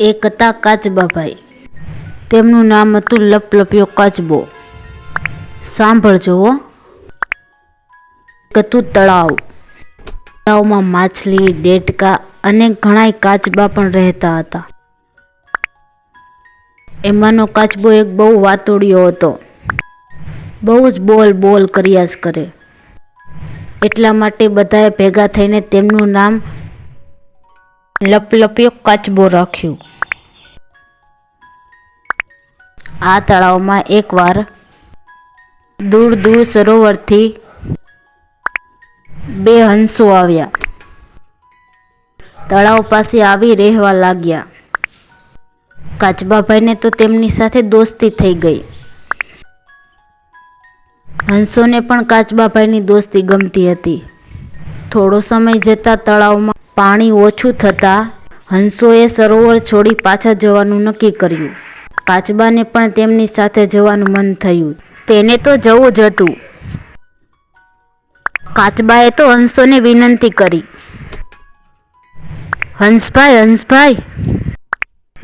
એક હતા કાચબાભાઈ તેમનું નામ હતું લપલપ્યો કાચબો. સાંભળજો એક તળાવ. તળાવમાં માછલી ડેટકા અને ઘણાય કાચબા પણ રહેતા હતા. એમાંનો કાચબો એક બહુ વાતોડિયો હતો. બહુ જ બોલ બોલ કર્યા જ કરે. એટલા માટે બધાએ ભેગા થઈને તેમનું નામ લપલપ્યો કચબો રાખ્યું. આ તળાવમાં એકવાર દૂર દૂર સરોવરથી બે હંસો આવ્યા. તળાવ પાસે આવી રહેવા લાગ્યા. કાચબાભાઈને તો તેમની સાથે દોસ્તી થઈ ગઈ. હંસોને પણ કાચબાભાઈની દોસ્તી ગમતી હતી. થોડો સમય જતાં તળાવમાં પાણી ઓછું થતાં હંસોએ સરોવર છોડી પાછા જવાનું નક્કી કર્યું. કાચબાને પણ તેમની સાથે જવાનું મન થયું. તેને તો જવું જ હતું. કાચબાએ તો હંસોને વિનંતી કરી. હંસભાઈ હંસભાઈ,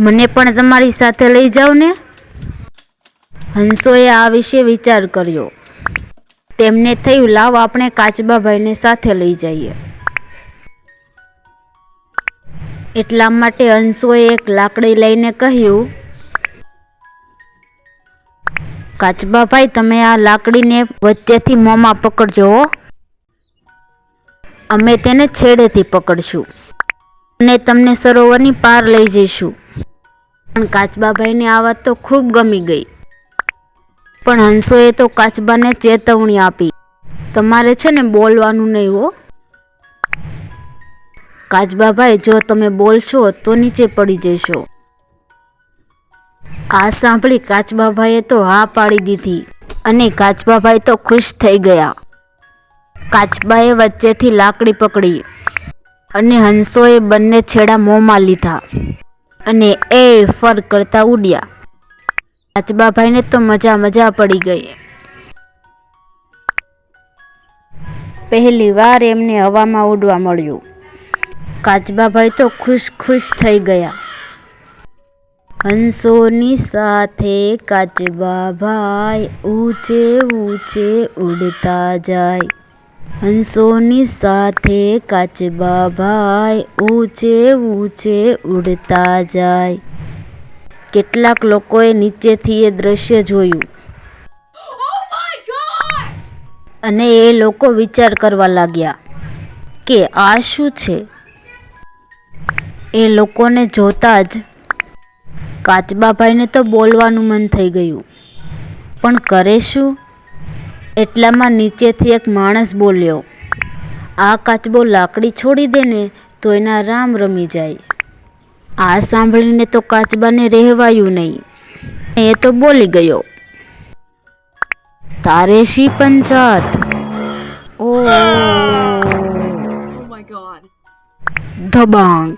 મને પણ તમારી સાથે લઈ જાઓ ને હંસોએ આ વિશે વિચાર કર્યો. તેમને થયું, લાવ આપણે કાચબાભાઈને સાથે લઈ જઈએ. એટલા માટે હંસોએ એક લાકડી લઈને કહ્યું, કાચબાભાઈ, તમે આ લાકડીને વચ્ચેથી મોંમાં પકડજો અમે તેને છેડેથી પકડશું અને તમને સરોવરની પાર લઈ જઈશું. પણ કાચબાભાઈને આ વાત તો ખૂબ ગમી ગઈ. પણ હંસોએ તો કાચબાને ચેતવણી આપી, તમારે છે ને બોલવાનું નહીં હો. કાચબાભાઈ જો તમે બોલશો તો નીચે પડી જશો. આ સાંભળી કાચબાભાઈએ તો હા પાડી દીધી અને કાચબાભાઈ તો ખુશ થઈ ગયા. કાચબાએ વચ્ચેથી લાકડી પકડી અને હંસોએ બંને છેડા મોંમાં લીધા અને એ ફર કરતા ઉડ્યા. કાચબાભાઈને તો મજા મજા પડી ગઈ. પહેલી વાર એમને હવામાં ઉડવા મળ્યું. કાચબાભાઈ તો ખુશ ખુશ થઈ ગયા. હંસોની સાથે કાચબાભાઈ ઊંચે ઊંચે ઉડતા જાય. હંસોની સાથે કાચબાભાઈ ઊંચે ઊંચે ઉડતા જાય. કેટલાક લોકોએ નીચેથી એ દ્રશ્ય જોયું. અને એ લોકો વિચાર કરવા લાગ્યા કે આ શું છે? એ લોકોને જોતા જ કાચબાભાઈને તો બોલવાનું મન થઈ ગયું. પણ કરે શું? એટલામાં નીચેથી એક માણસ બોલ્યો આ કાચબો લાકડી છોડી દે ને તો એના રામ રમી જાય. આ સાંભળીને તો કાચબાને રહેવાયું નહીં. એ તો બોલી ગયો તારે શી પંચાત? ઓ Oh. ધબાંગ.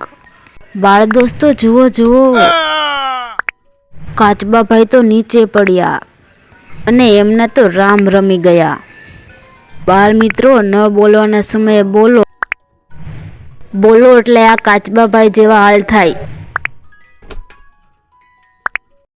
બાળ દોસ્તો, જુઓ જુઓ. કાચબાભાઈ તો નીચે પડ્યા અને એમના તો રામ રમી ગયા. બાળ મિત્રો, ન બોલવાના સમયે બોલો. બોલો એટલે આ કાચબાભાઈ જેવા હાલ થાય.